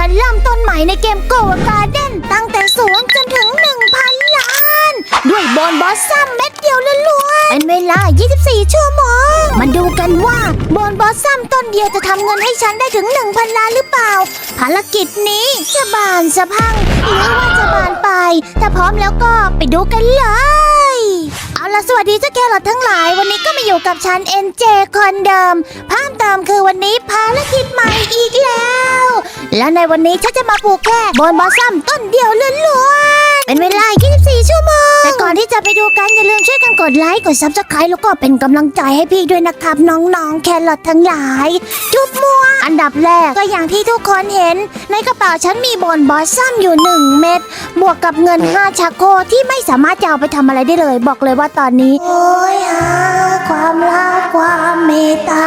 ฉันเริ่มต้นใหม่ในเกมโกวการ์เด้นตั้งแต่ศูนย์จนถึง 1,000 ล้าน ด้วยบอนบอสซัมเม็ดเดียวล้วนๆเป็นเวลา 24 ชั่วโมง มาดูกันว่าบอนบอสซัมต้นเดียวจะทำเงินให้ฉันได้ถึง 1,000 ล้านหรือเปล่า ภารกิจนี้จะบานสะพัง หรือว่าจะบานไป ถ้าพร้อมแล้วก็ไปดูกันเลยเอาล่ะสวัสดีเจ้าแครอททั้งหลาย วันนี้ก็มาอยู่กับฉันเอ็นเจคนเดิมเพิ่มเติมคือวันนี้ภารกิจใหม่อีกแล้ว และในวันนี้ฉันจะมาปลูกแค่บอนบอสซัมต้นเดียวล้วนๆเป็นเวลา 24 ชั่วโมง แต่ก่อนที่จะไปดูกันอย่าลืมช่วยกันกดไลค์ กดซับสไครต์แล้วก็เป็นกำลังใจให้พี่ด้วยนะครับ น้องๆ แครอททั้งหลายจุ๊บมัว อันดับแรกก็อย่างที่ทุกคนเห็น ในกระเป๋าฉันมีบอนบอสซัมอยู่ 1 เม็ดบวกกับเงิน 5ชักโครกที่ไม่สามารถจะเอาไปทำอะไรได้เลย บอกเลยว่าตอนนี้ โอ้ยหาความรักความเมตตา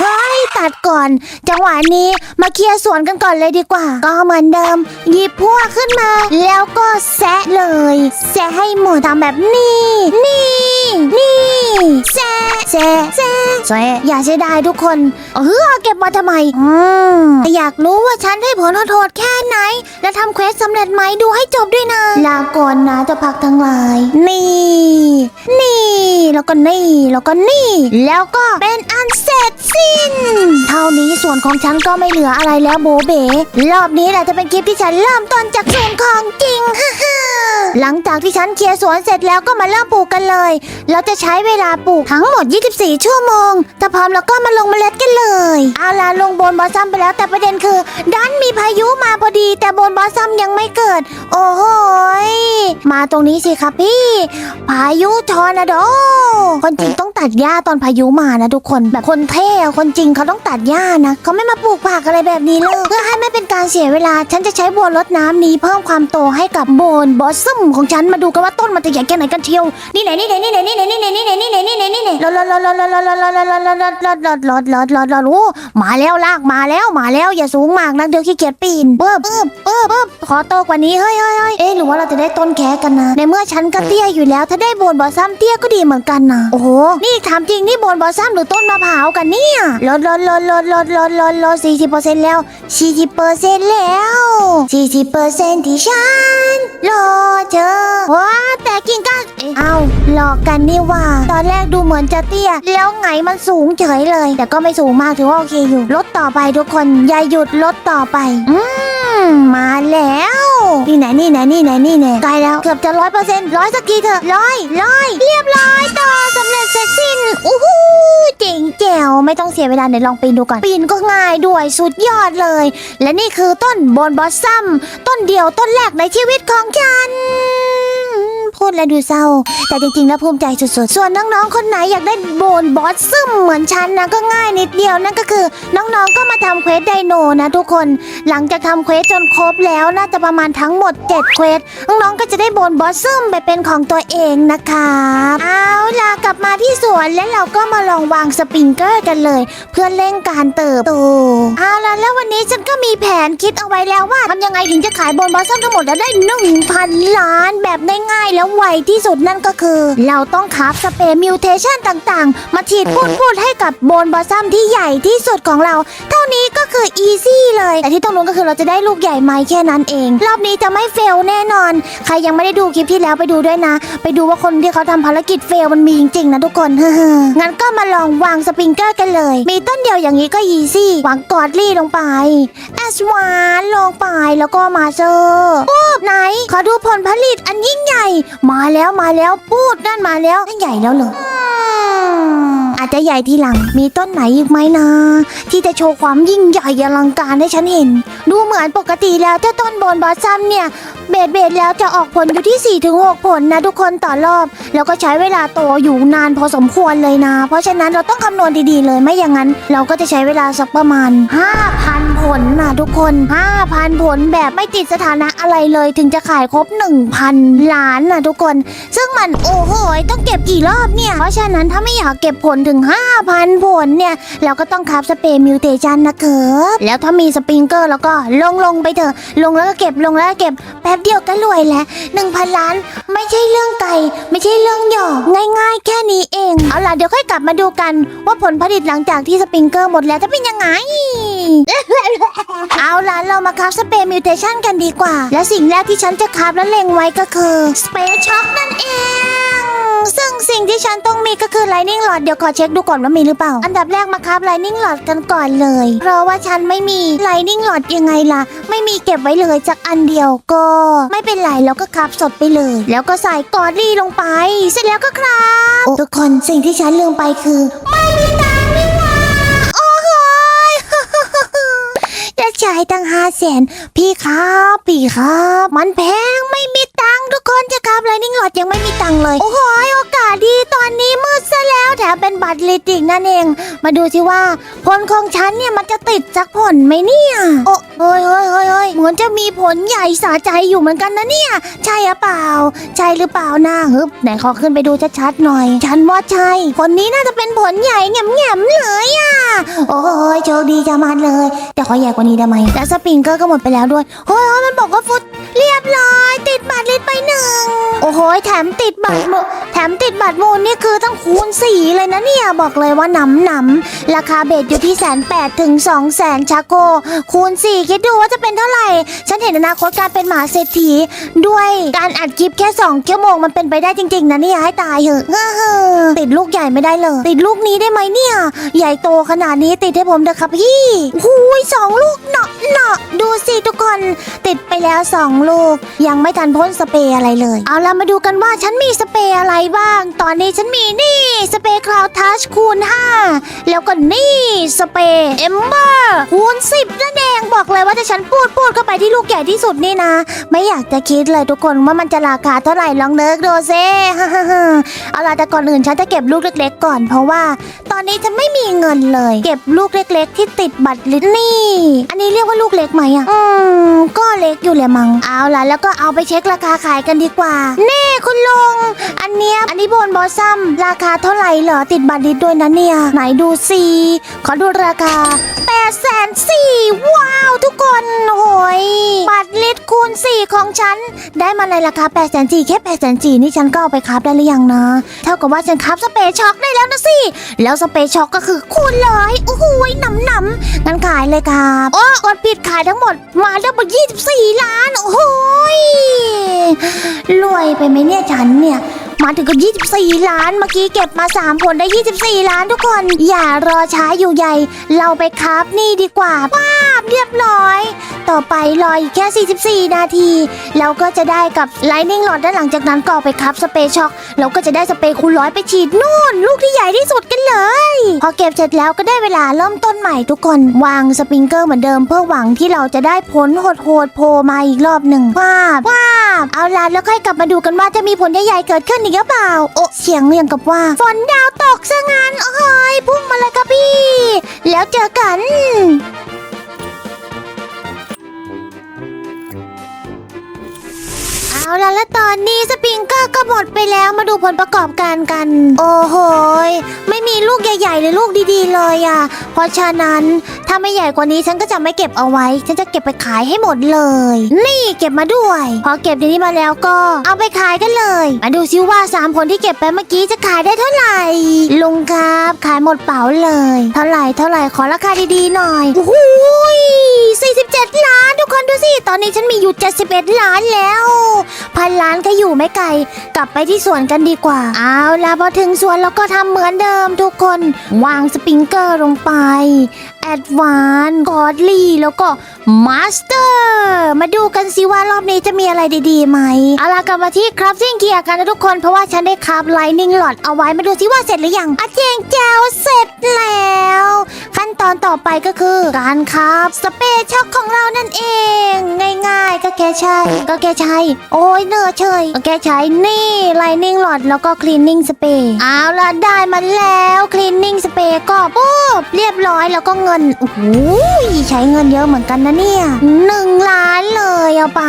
เฮ้ย ตัดก่อน จังหวะนี้มาเคลียร์สวนกันก่อนเลยดีกว่า ก็เหมือนเดิม หยิบพวกขึ้นมา แล้วก็แซะเลย แซะให้หมดทำแบบนี้ นี่ นี่แซะแซะแซะแซะอย่าเสียดายทุกคน เออเก็บมาทำไม อืมอยากรู้ว่าฉันให้ผลโทษแค่ไหน และทำเควสสำเร็จไหมดูให้จบด้วยนะ ลาก่อนนะเจะพักทั้งหลาย นี่ นี่ แล้วก็นี่ แล้วก็นี่ แล้วก็เป็นอันเสร็จสิ้น เท่านี้ส่วนของฉันก็ไม่เหลืออะไรแล้วโบเบรอบนี้แหละจะเป็นคลิปที่ฉันเริ่มต้นจากศูนย์ของจริง หลังจากที่ฉันเคลียร์สวนเสร็จแล้วก็มาเริ่มปลูกกันเลย เราจะใช้เวลาปลูกทั้งหมด 24 ชั่วโมงถ้าพร้อมแล้วก็มาลงเมล็ดกันเลยเอาล่ะลงโบนบอสซัมไปแล้วแต่ประเด็นคือดันมีพายุมาพอดี แต่โบนบอสซัมยังไม่เกิด โอ้โหยมาตรงนี้สิครับพี่ พายุทอร์นาโด คนจริงต้องตัดหญ้าตอนพายุมานะทุกคนแบบคนเท่อะคนจริงเขาต้องตัดหญ้านะเขาไม่มาปลูกผักอะไรแบบนี้เลยเพื่อให้ไม่เป็นการเสียเวลา ฉันจะใช้บัวรดน้ำนี้เพิ่มความโตให้กับโบนบอสซัมของฉันมาดูกันว่าต้นมันจะใหญ่แค่ไหนกันเทียว นี่ไหนนี่ไหนนี่ไหนนี่ไหนนี่ไหนนี่ไหนนี่ไหนนี่ไหนนี่ไหนรถรถรถรถรถรถรถรถรถรถรถรถรถรถรถรถรถรถโอ้มาแล้วลากมาแล้วมาแล้วอย่าสูงมากนะเดี๋ยวขี้เกียจปีนเปิ๊บเปิ๊บเปิ๊บเปิ๊บขอโตกว่านี้เฮ้ยเฮ้ยเฮ้ยเอ๊ะหรือว่าเราจะได้ต้นแคกันนะ ในเมื่อฉันก็เตี้ยอยู่แล้ว ถ้าได้โบนบอสซัมเตี้ยก็ดีเหมือนกันนะโอ้โหนี่ถามจริงนี่โบนบอสซัมหรือต้นมะพร้าวกันเนี่ยลดลดลดลดลดลดลดลดสี่สิบเปอร์เซ็นต์แล้วสี่สิบเปอร์เซ็นต์แล้วสี่สิบเปอร์เซ็นต์ที่ฉัน รอเธอว้าแต่กิ่งก้านเอ๊ะเอาหลอกกันนี่ว่า ตอนแรกดูเหมือนจะเตี้ย แล้วไงมันสูงเฉยเลย แต่ก็ไม่สูงมากถือว่าโอเคอยู่ลดต่อไปทุกคน อย่าหยุดลดต่อไป อืม มาแล้วนี่ไหนนี่ไหนนี่ไหนนี่ไหนใกล้แล้วเกือบจะร้อยเปอร์เซ็นต์ร้อยสักทีเถอะร้อยร้อยเรียบร้อยต่อสำเร็จเสร็จสิ้นอู้หูเจ๋งแจ๋วไม่ต้องเสียเวลาเดี๋ยวลองปีนดูก่อนปีนก็ง่ายด้วยสุดยอดเลย และนี่คือต้นบอนบอสซัมต้นเดียวต้นแรกในชีวิตของฉัน พูดแล้วดูเศร้า แต่จริงๆ แล้วภูมิใจสุดๆ ส่วนน้องๆ คนไหนอยากได้โบนบอสซึมเหมือนฉันนะก็ง่ายนิดเดียวนั่นก็คือ น้องๆ ก็มาทำเควสไดโนนะทุกคน หลังจากทำเควสจนครบแล้วน่าจะประมาณทั้งหมด7เควสน้องๆ ก็จะได้โบนบอสซึมไปเป็นของตัวเองนะครับเอาล่ะกลับมาที่สวนแล้วเราก็มาลองวางสปริงเกอร์กันเลย เพื่อเร่งการเติบโตเอาล่ะแล้ววันนี้ฉันก็มีแผนคิดเอาไว้แล้วว่าทำยังไงถึงจะขายโบนบอสซัมทั้งหมดแล้วได้1,000ล้านแบบง่ายๆแล้วไวที่สุดนั่นก็คือ เราต้องคาฟสเปรย์มิวเทชันต่างๆ มาฉีดพูดพูดให้กับโบนบอสซัมที่ใหญ่ที่สุดของเรา เท่านี้ก็คืออีซี่เลย แต่ที่ต้องรู้นก็คือเราจะได้ลูกใหญ่ไหมแค่นั้นเอง รอบนี้จะไม่เฟลแน่นอน ใครยังไม่ได้ดูคลิปที่แล้วไปดูด้วยนะ ไปดูว่าคนที่เขาทำภารกิจเฟลมันมีจริงๆนะทุกคนเฮ้องั้นก็มาลองวางสปริงเกอร์กันเลย มีต้นเดียวอย่างนี้ก็อีซี่วางกอดลี่ลงไปแอสวานลงไปแล้วก็มาเซอร์ ไหน ขอดูผลผลิตอันยิ่งใหญ่ มาแล้วมาแล้ว ปูดนั่นมาแล้วนั่นใหญ่แล้วเหรอ อาจจะใหญ่ทีหลัง มีต้นไหนอีกไหมนะ ที่จะโชว์ความยิ่งใหญ่อลังการให้ฉันเห็น ดูเหมือนปกติแล้วถ้าต้นบนบอสซัมเนี่ย เบดเบดแล้วจะออกผลอยู่ที่ 4-6 ผลนะทุกคนต่อรอบ แล้วก็ใช้เวลาโตอยู่นานพอสมควรเลยนะ เพราะฉะนั้นเราต้องคำนวณดีๆเลยไม่อย่างนั้น เราก็จะใช้เวลาสักประมาณ 5,000 ผลนะทุกคน 5,000 ผลแบบไม่ติดสถานะอะไรเลยถึงจะขายครบ 1,000 ล้านนะทุกคน ซึ่งมันโอ้โหต้องเก็บกี่รอบเนี่ยเพราะฉะนั้นถ้าไม่อยากเก็บผลถึงึง 5,000 ผลเนี่ย เราก็ต้องคราฟสเปรย์มิวเทชันนะครับแล้วถ้ามีสปริงเกอร์แล้วก็ลงลงไปเถอะ ลงแล้วก็เก็บลงแล้วก็เก็บแป๊บเดียวก็รวยแล้ว1,000 ล้านไม่ใช่เรื่องไกลไม่ใช่เรื่องหยอกง่าย ๆ แค่นี้เอง เอาล่ะเดี๋ยวค่อยกลับมาดูกันว่าผลผลิตหลังจากที่สปริงเกอร์หมดแล้วจะเป็นยังไง เอาล่ะเรามาคราฟสเปรย์มิวเทชันกันดีกว่า และสิ่งแรกที่ฉันจะคราฟและเล็งไว้ก็คือสเปรย์ช็อคนั่นเอง ซึ่งสิ่งที่ฉันต้องมีก็คือไลนิ่งหลอดเดี๋ยวขอเช็คดูก่อนว่ามีหรือเปล่า อันดับแรกมาคราฟไลนิ่งหลอดกันก่อนเลย เพราะว่าฉันไม่มีไลนิ่งหลอดยังไงล่ะ ไม่มีเก็บไว้เลยจากอันเดียวก็ ไม่เป็นไรเราก็คราฟสดไปเลย แล้วก็ใส่กอดลี่ลงไป เสร็จแล้วก็คราฟทุกคนสิ่งที่ฉันลืมไปคือ ไม่มีตังค์นี่หว่าโอ้โหจะใช้ตั้งห้าแสนพี่ครับพี่ครับ มันแพงไม่มีตังค์ทุกคนจะครับไลนิ่งหลอดยังไม่มีตังค์เลย โอ้โหโเลติกนั่นเอง มาดูสิว่าผลของฉันเนี่ยมันจะติดสักผลไหมเนี่ยโอ้เฮ้ยเฮ้ยเฮ้ยเฮ้ยเหมือนจะมีผลใหญ่สาใจอยู่เหมือนกันนะเนี่ย ใช่หรือเปล่า ใช่หรือเปล่านะฮึบไหนขอขึ้นไปดูชัดๆหน่อย ฉันว่าใช่ผลนี้น่าจะเป็นผลใหญ่แง่มๆเลยอะโอ้ยโชคดีจะมาเลย แต่ขอใหญ่กว่านี้ได้ไหมและสปริงเกอร์ก็หมดไปแล้วด้วยเฮ้ยเฮ้ยมันบอกว่าฟุตเรียบร้อย ติดบัตรลิตไปหนึ่งโอ้โหแถมติดบัตรโมแถมติดบัตรโมนี่คือต้องคูณสี่เลยนะเนี่ย บอกเลยว่าหนำหนำราคาเบสอยู่ที่แสนแปดถึงสองแสนชาโก คูณสี่คิดดูว่าจะเป็นเท่าไหร่ ฉันเห็นอนาคตการเป็นหมาเศรษฐี ด้วยการอัดคลิปแค่สองชั่วโมงมันเป็นไปได้จริง ๆ นะเนี่ยให้ตายเหอะติดลูกใหญ่ไม่ได้เลย ติดลูกนี้ได้ไหมเนี่ย ใหญ่โตขนาดนี้ติดให้ผมเถอะครับพี่หูยสองลูกเนาะเนาะดูสิทุกคน ติดไปแล้วสองลูก ยังไม่ทันพ่นสเปรย์อะไรเลย เอาล่ะมาดูกันว่าฉันมีสเปรย์อะไรบ้าง ตอนนี้ฉันมีนี่สเปรย์คลาวทัชคูณ 5 แล้วก็นี่สเปรย์เอมเบอร์คูณ 10นั่นเองบอกเลยว่าถ้าฉันพูดพูดเข้าไปที่ลูกใหญ่ที่สุดนี่นะ ไม่อยากจะคิดเลยทุกคนว่ามันจะราคาเท่าไหร่ลองเนิกดูซิเอาล่ะแต่ก่อนอื่นฉันจะเก็บลูกเล็ก ๆ ก่อน เพราะว่า ตอนนี้ฉันไม่มีเงินเลย เก็บลูกเล็ก ๆ ที่ติดบัตรลิตนี่ อันนี้เรียกว่าลูกเล็กไหมอะอืมก็เล็กอยู่แหละมังเอาล่ะแล้วก็เอาไปเช็คราคาขายกันดีกว่านี่ คุณลุง อันเนี้ยอันนี้โบนบอสซัมราคาเท่าไหร่เหรอติดบัตรดิด้วยนะเนี่ย ไหนดูสิขอดูราคา8แสนสี่ว้าวทุกคนโอ้ยบัตรลิตรคูณ 4 ของฉัน ได้มาในราคา8แสนสี่แค่8แสนสี่นี่ฉันก็เอาไปคับได้หรือยังนะ เท่ากับว่าฉันคับสเปรช็อคได้แล้วนะสิ แล้วสเปรช็อคก็คือคูณร้อยโอ้โหหนำหนำงั้นขายเลยครับโอ้กดผิดขายทั้งหมดมาแล้วมา24 ล้าน โอ้โหยรวยไปไหมเนี่ยฉันเนี่ย มาถึงก็24 ล้าน เมื่อกี้เก็บมา 3 ผลได้ 24 ล้านทุกคน อย่ารอช้าอยู่ใหญ่ เราไปครับนี่ดีกว่าว้า เรียบร้อย ต่อไปรออีกแค่ 44 นาที แล้วก็จะได้กับไลนิ่งหลอดด้านหลังจากนั้นก็เอไปครับสเปรย์ช็อคเราก็จะได้สเปรย์คูณร้อยไปฉีดนู่น ลูกที่ใหญ่ที่สุดกันเลย พอเก็บเสร็จแล้วก็ได้เวลาเริ่มต้นใหม่ทุกคนวางสปริงเกอร์เหมือนเดิมเพื่อหวังที่เราจะได้ผลโหดๆโผล่มาอีกรอบหนึ่งว้าว้าเอาล่ะแล้วค่อยกลับมาดูกันว่าจะมีผลใหญ่ๆเกิดขึ้นอีกหรือเปล่าโอ้เสียงเรียงกับว่า ฝนดาวตกซะงั้นโอ้ยพุ่งมาเลยครับพี่ แล้วเจอกัน เอาล่ะแล้วตอนนี้สปริงเกอร์ก็หมดไปแล้วมาดูผลประกอบการกัน โอ้โหยไม่มีลูกใหญ่ๆหรือลูกดีๆเลยอะ เพราะฉะนั้นถ้าไม่ใหญ่กว่านี้ฉันก็จะไม่เก็บเอาไว้ ฉันจะเก็บไปขายให้หมดเลย นี่เก็บมาด้วย พอเก็บอย่นี้มาแล้วก็ เอาไปขายกันเลย มาดูซิว่าสามผลที่เก็บไปเมื่อกี้จะขายได้เท่าไหร่ลุงครับขายหมดเป๋าเลย เท่าไหร่เท่าไหร่ขอราคาดีๆหน่อยโอ้ย 47 ล้าน ทุกคนดูสิ ตอนนี้ฉันมีอยู่ 71 ล้านแล้ว พันล้านก็อยู่ไม่ไกล กลับไปที่สวนกันดีกว่า เอาล่ะพอถึงสวนแล้วก็ทำเหมือนเดิมทุกคน วางสปริงเกอร์ลงไป แอดวานกอดลี่แล้วก็มาสเตอร์ มาดูกันสิว่ารอบนี้จะมีอะไรดีๆไหม เอาล่ะกลับมาที่ครับซิ่งเกียร์กันนะทุกคน เพราะว่าฉันได้คราฟไลนิ่งหลอดเอาไว้ มาดูสิว่าเสร็จหรือยังอาเจงแจวเสร็จแล้ว ขั้นตอนต่อไปก็คือ การคราฟสเปรย์ช็อกของเรานั่นเอง ง่ายๆ ก็แค่ใช่ก็แค่ใช่โอ้ยเนื้อเฉยก็แค่ใช้นี่ไลนิ่งหลอดแล้วก็คลีนนิ่งสเปรย์เอาล่ะได้มาแล้วคลีนนิ่งสเปรย์ก็ปุ๊บเรียบร้อยแล้วก็เงินโอ้โหใช้เงินเยอะเหมือนกันนะเนี่ยหนึ่งล้านเลยเอาไป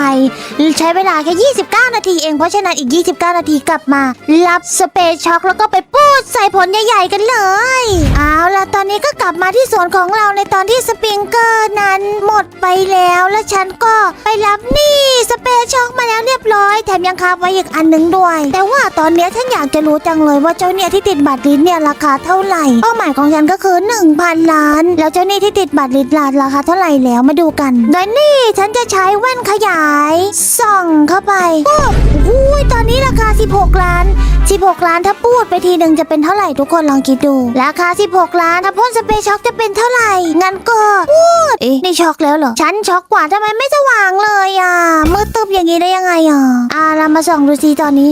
ใช้เวลาแค่ 29 นาทีเองเพราะฉะนั้นอีก 29 นาทีกลับมา รับสเปรย์ช็อคแล้วก็ไปปูดใส่ผลใหญ่ๆกันเลย เอาล่ะตอนนี้ก็กลับมาที่ที่สวนของเราในตอนที่สปริงเกอร์นั้นหมดไปแล้ว แล้วฉันก็ไปรับนี่สเปรย์ช็อกมาแล้วเรียบร้อย แถมยังคาบไว้อีกอันหนึ่งด้วย แต่ว่าตอนนี้ฉันอยากจะรู้จังเลยว่าเจ้าเนี่ยที่ติดบัตรลิ้นเนี่ยราคาเท่าไหร่เป้าหมายของฉันก็คือ 1,000 ล้าน แล้วเจ้านี่ที่ติดบัตรลิ้นราคาเท่าไหร่แล้วมาดูกันโดยนี่ฉันจะใช้แว่นขยายส่องเข้าไปโอ้โหตอนนี้ราคา 16 ล้าน16 ล้านถ้าพูดไปทีหนึ่งจะเป็นเท่าไหร่ทุกคนลองคิดดู ราคา 16 ล้านถ้าพ่นสเปรย์ช็อกจะเป็นเท่าไหร่ งั้นก็พูดเอ๊ะนี่ช็อกแล้วเหรอ ฉันช็อกกว่าทำไมไม่สว่างเลยอะมืดตึบอย่างนี้ได้ยังไงอะ อ่าเรามาส่องดูซิตอนนี้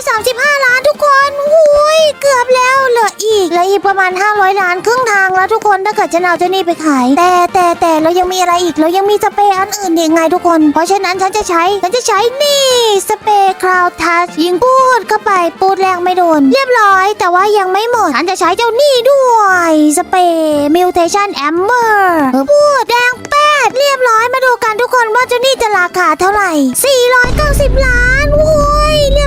435 ล้านทุกคนหุยเกือบแล้วเหลืออีกเหลืออีกประมาณ 500 ล้านครึ่งทางแล้วทุกคนถ้าเกิดจะเอาเจ้านี่ไปขาย แต่แต่แต่เรายังมีอะไรอีกเรายังมีสเปรย์อันอื่นอีกไงทุกคน เพราะฉะนั้นฉันจะใช้ฉันจะใช้นี่สเปรย์คราวทัชยิงปูดเข้าไปปูดแรงไม่โดน เรียบร้อย แต่ว่ายังไม่หมดฉันจะใช้เจ้านี่ด้วย สเปรย์มิวเทชันแอมเบอร์ปูดแดงแป๊ดเรียบร้อยมาดูกันทุกคนว่าเจ้านี่จะราคาเท่าไหร่ 490 ล้านว้า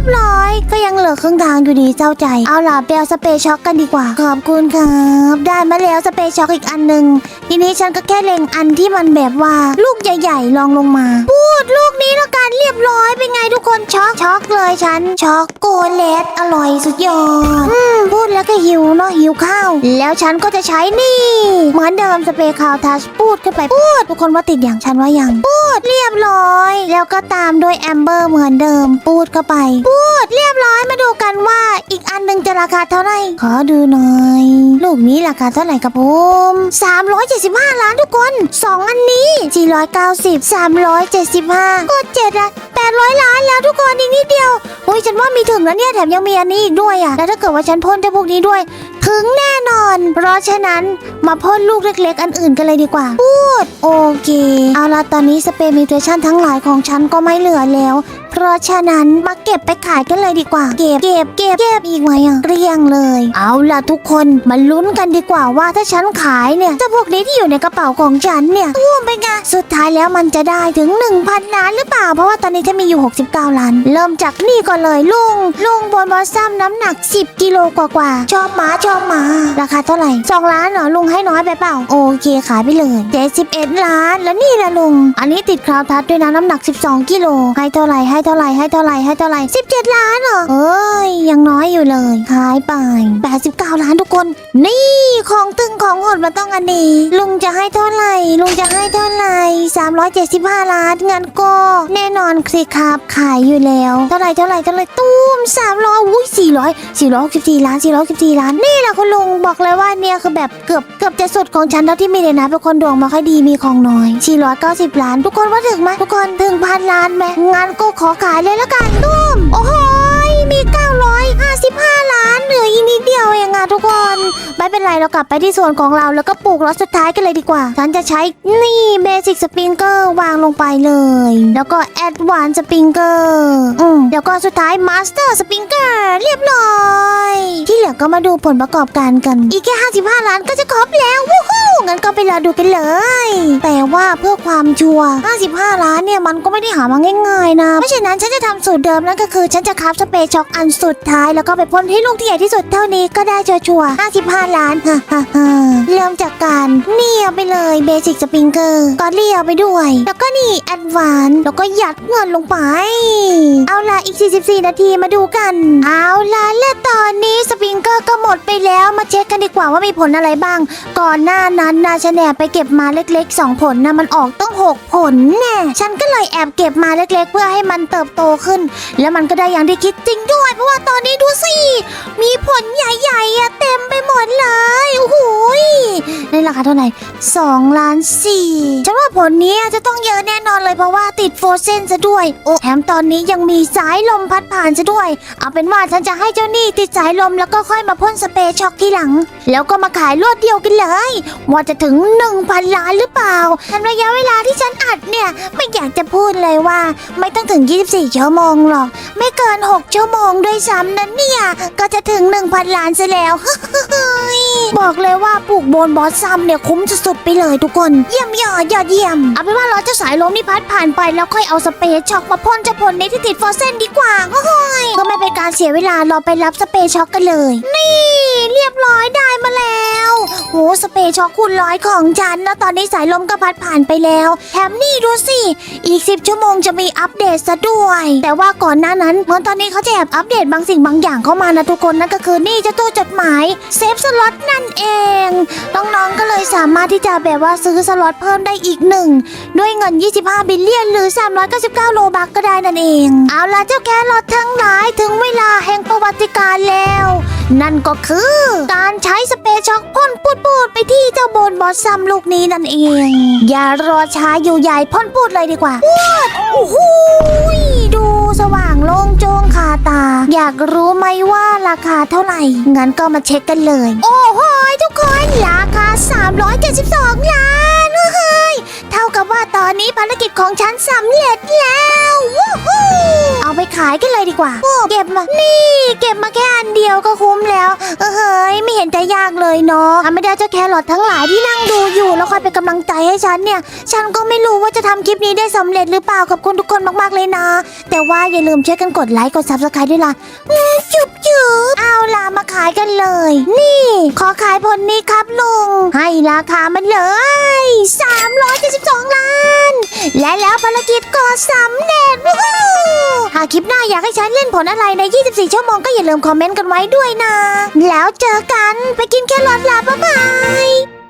บร้อย ก็ยังเหลือครึ่งทางอยู่ดีเจ้าใจ เอาล่ะเปเอาสเปรย์ช็อกกันดีกว่า ขอบคุณครับ ได้มาแล้วสเปรย์ช็อกอีกอันหนึ่งทีนี้ฉันก็แค่เล็งอันที่มันแบบว่าลูกใหญ่ๆลองลงมา พูดลูกนี้แล้วกันเรียบร้อยเป็นไงทุกคนช็อกช็อกเลยฉันช็อกโกแลตอร่อยสุดยอด อืมพูด แล้วก็หิวข้าว แล้วฉันก็จะใช้นี่ เหมือนเดิมสเปรย์คาวทัชพูดขึ้นไปพูดทุกคนว่าติดอย่างฉันว่ายังพูดเรียบร้อย แล้วก็ตามด้วยแอมเบอร์เหมือนเดิมพูดเข้าไปพูดเรียบร้อยมาดูกันว่าอีกอันหนึ่งจะราคาเท่าไหร่ขอดูหน่อยลูกนี้ราคาเท่าไหร่ครับผม375 ล้านทุกคน 2 อันนี้ 490 375 ก็เจ็ดอะ800 ล้านแล้วทุกคนอีกนิดเดียวโอ้ยฉันว่ามีถึงแล้วเนี่ยแถมยังมีอันนี้อีกด้วยอะแล้วถ้าเกิดว่าฉันพ่นได้พวกนี้ด้วยึงแน่นอน เพราะฉะนั้นมาพ่นลูกเล็ก ๆ อันอื่นกันเลยดีกว่า พูด โอเค เอาละตอนนี้สเปรย์มิเทชันทั้งหลายของฉันก็ไม่เหลือแล้ว เพราะฉะนั้นมาเก็บไปขายกันเลยดีกว่า เก็บเก็บเก็บเก็บอีกไหมอะเกลี้ยงเลย เอาล่ะทุกคนมาลุ้นกันดีกว่าว่าถ้าฉันขายเนี่ยเจ้าพวกนี้ที่อยู่ในกระเป๋าของฉันเนี่ยร่วมไปไงสุดท้ายแล้วมันจะได้ถึง 1,000ล้านหรือเปล่า เพราะว่าตอนนี้ฉันมีอยู่ 69 ล้าน เริ่มจากนี่ก่อนเลยลุงลุงบนบอสซัมน้ำหนัก 10 กิโลกว่าๆชอบหมาชอบหมา ราคาเท่าไหร่ 2 ล้านเหรอลุงให้น้อยไปเปล่า โอเคขายไปเลย71ล้านแล้วนี่แหละลุงอันนี้ติดคราวทัดด้วยนะน้ำหนัก 12 กิโลให้เท่าไหร่ให้เท่าไหร่ให้เท่าไหร่ให้เท่าไหร่17 ล้านเหรอเอ้ยยังน้อยอยู่เลยขายไป 89 ล้านทุกคน นี่ของตึงของโหดมันต้องอันนี้ ลุงจะให้เท่าไหร่ ลุงจะให้เท่าไหร่ 375 ล้านงั้นก็แน่นอนสิครับขายอยู่แล้ว เท่าไหร่เท่าไหร่เท่าไหร่ตุ้ม300อุ้ย400 464ล้าน464ล้านนี่แหละคุณลุงบอกเลยว่าเนี่ยคือแบบเกือบเกือบจะสุดของฉันแล้วที่มีเลยนะเป็นคนดวงมาค่อยดีมีของน้อย490 ล้าน ทุกคนว่าถึงไหมทุกคนถึงพันล้านไหมงั้นก็ขอขายเลยละกันตุ้ม โอ้โห มี 955 ล้านเหลืออีกนิดเดียวเองอะทุกคน ไม่เป็นไรเรากลับไปที่ส่วนของเราแล้วก็ปลูกล็อตสุดท้ายกันเลยดีกว่า ฉันจะใช้นี่เบสิกสปริงเกอร์วางลงไปเลย แล้วก็แอดวานสปริงเกอร์อืมแล้วก็สุดท้ายมาสเตอร์สปริงเกอร์เรียบร้อย ที่เหลือก็มาดูผลประกอบการกัน อีกแค่ 55 ล้านก็จะครบแล้ววู้ฮู้งั้นก็ไปรอดูกันเลย แต่ว่าเพื่อความชัวร์55 ล้านเนี่ยมันก็ไม่ได้หามาง่ายๆนะเพราะฉะนั้นฉันจะทำสูตรเดิมนั่นก็คือ ฉันจะคราฟสเปรย์ช็อกอันสุดท้ายแล้วก็ไปพ่นให้ลูกที่ใหญ่ที่สุดเท่านี้ก็ได้ชัวร์ๆ55 ล้านฮ่าฮ่าฮ่าเริ่มจากการเนี่เอาไปเลยเบสิกสปริงเกอร์ก็เลี่ยไปด้วย แล้วก็นี่แอดวานแล้วก็ยัดเงินลงไป เอาล่ะอีก 44 นาทีมาดูกัน เอาล่ะและตอนนี้สปริงเกอร์ก็หมดไปแล้วมาเช็คกันดีกว่าว่ามีผลอะไรบ้าง ก่อนหน้านั้นนาชแอบไปเก็บมาเล็ก ๆ 2 ผลนะมันออกต้อง 6 ผลแน่ฉันก็เลยแอบเก็บมาเล็ก ๆ เพื่อให้มันเติบโตขึ้น แล้วมันก็ได้อย่างที่คิดจริงด้วย้วย เพราะว่าตอนนี้ดูสิ มีผลใหญ่ๆอะเต็มไปหมดเลยโอ้โหในราคาเท่าไหร่2ล้านสี่ฉันว่าผลนี้จะต้องเยอะแน่นอนเลยเพราะว่าติดโฟเซนซะด้วย โอ้แถมตอนนี้ยังมีสายลมพัดผ่านซะด้วย เอาเป็นว่าฉันจะให้เจ้าหนี้ติดสายลมแล้วก็ค่อยมาพ่นสเปรย์ช็อกที่หลัง แล้วก็มาขายรวดเดียวกันเลย ว่าจะถึง 1,000 ล้านหรือเปล่าทันระยะเวลาที่ฉันอัดเนี่ยไม่อยากจะพูดเลยว่า ไม่ต้องถึง 24 ชั่วโมงหรอก ไม่เกิน 6 ชั่วโมงงด้วยซ้ำนั้นเนี่ย ก็จะถึง 1,000 ล้านซะแล้ว บอกเลยว่าปลูกโบนบอสซัมเนี่ยคุ้มสุดๆไปเลยทุกคน เยี่ยมยอดยอดเยี่ยม เอาเป็นว่าเราจะสายลมนี่พัดผ่านไปแล้วค่อยเอาสเปรย์ช็อกมาพ่นเจะผลในที่ติดฟอสเซนดีกว่าเฮ้ยก็ไม่เป็นการเสียเวลาเราไปรับสเปรย์ช็อกกันเลย นี่ เรียบร้อยได้มาแล้ว โหสเปรย์ช็อกคูณร้อยของฉันแล้วตอนนี้สายลมก็พัดผ่านไปแล้วแถมนี่ดูสิอีก 10 ชั่วโมงจะมีอัปเดตซะด้วย แต่ว่าก่อนหน้านั้นเหมือนตอนนี้เขาจะแอบอัปเดตบางสิ่งบางอย่างเข้ามานะทุกคนนั่นก็คือนี่เจะตู้จดหมายเซฟสล็อตนั่นเองน้องๆก็เลยสามารถที่จะแบบว่าซื้อสล็อตเพิ่มได้อีกหนึ่งด้วยเงิน 25 บิลเลียนหรือ 399 โลบักก็ได้นั่นเอง เอาล่ะเจ้าแครอททั้งหลายถึงเวลาแห่งประวัติการแล้ว นั่นก็คือการใช้สเปรย์ช็อกพ่นปูดปูดๆไปที่เจ้าบน บอสซัมลูกนี้นั่นเอง อย่ารอช้าอยู่ใหญ่พ่นปูดเลยดีกว่าโอ้โหยดูสว่างโล่งโจงคาตา อยากรู้ไหมว่าราคาเท่าไหร่ งั้นก็มาเช็คกันเลย โอ้โหยทุกคน ราคา 372 ล้าน เท่ากับว่าตอนนี้ภารกิจของฉันสำเร็จแล้ววู้ฮู้เอาไปขายกันเลยดีกว่า เก็บมา นี่ เก็บมาแค่อันเดียวก็คุ้มแล้วเออเฮ้ย ไม่เห็นจะยากเลยเนาะอะไม่ได้เจ้าแครอททั้งหลายที่นั่งดู แล้วคอยเป็นกำลังใจให้ฉันเนี่ย ฉันก็ไม่รู้ว่าจะทำคลิปนี้ได้สำเร็จหรือเปล่าขอบคุณทุกคนมากๆเลยนะ แต่ว่าอย่าลืมช่วยกันกดไลค์กด subscribe ด้วยล่ะจุบจุบเอาล่ะมาขายกันเลย นี่ ขอขายผลนี้ครับลุง ให้ราคามันเลย 372 ล้าน และแล้วภารกิจก็สำเร็จวู้ฮู้หากคลิปหน้าอยากให้ฉันเล่นผลอะไรใน 24 ชั่วโมงก็อย่าลืมคอมเมนต์กันไว้ด้วยนะ แล้วเจอกันไปกินแครอทลาบ๊ายบาย